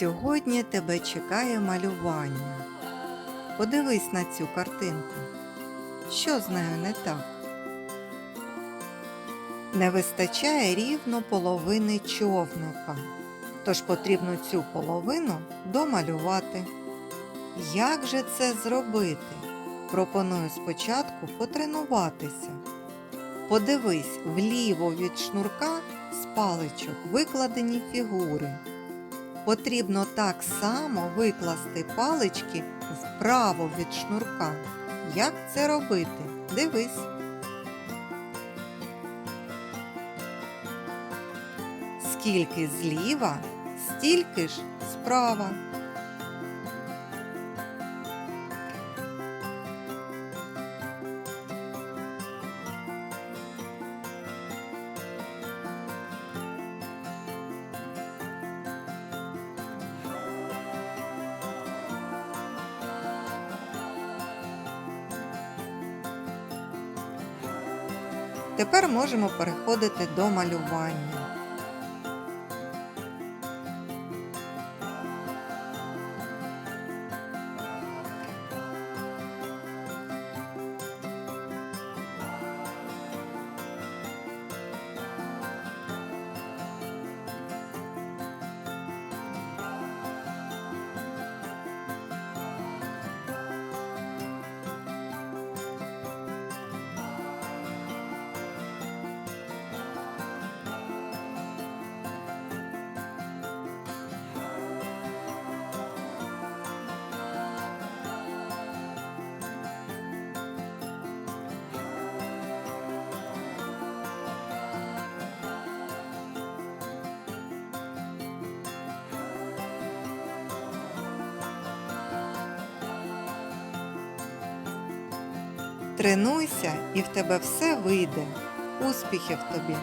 Сьогодні тебе чекає малювання. Подивись на цю картинку. Що з нею не так? Не вистачає рівно половини човника, тож потрібно цю половину домалювати. Як же це зробити? Пропоную спочатку потренуватися. Подивись вліво від шнурка з паличок викладені фігури. Потрібно так само викласти палички вправо від шнурка. Як це робити? Дивись. Скільки зліва, стільки ж справа. Тепер можемо переходити до малювання. Тренуйся і в тебе все вийде. Успіхів тобі!